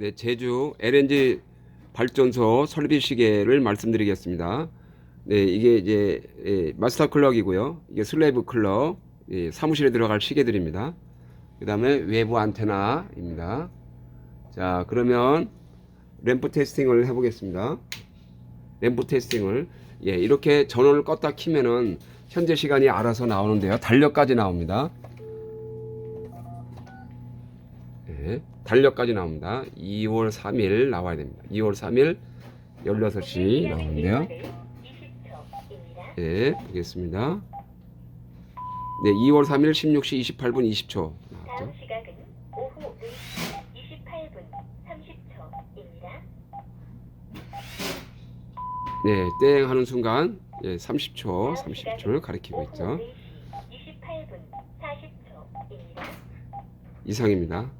네, 제주 LNG 발전소 설비 시계를 말씀드리겠습니다. 네, 이게 이제 예, 마스터 클럭이고요. 이게 슬래브 클럭, 예, 사무실에 들어갈 시계들입니다. 그 다음에 외부 안테나입니다. 자, 그러면 램프 테스팅을 해보겠습니다. 램프 테스팅을 예, 이렇게 전원을 껐다 키면은 현재 시간이 알아서 나오는데요. 달력까지 나옵니다. 예, 달력까지 나옵니다. 2월 3일 나와야 됩니다. 2월 3일 16시 나오는데요. 예, 보겠습니다. 네, 2월 3일 16시 28분 20초 다음 나왔죠. 시각은 오후 4시 28분 30초입니다. 네, 땡 하는 순간 예, 30초, 30초를 가리키고 있죠. 28분 40초입니다. 이상입니다.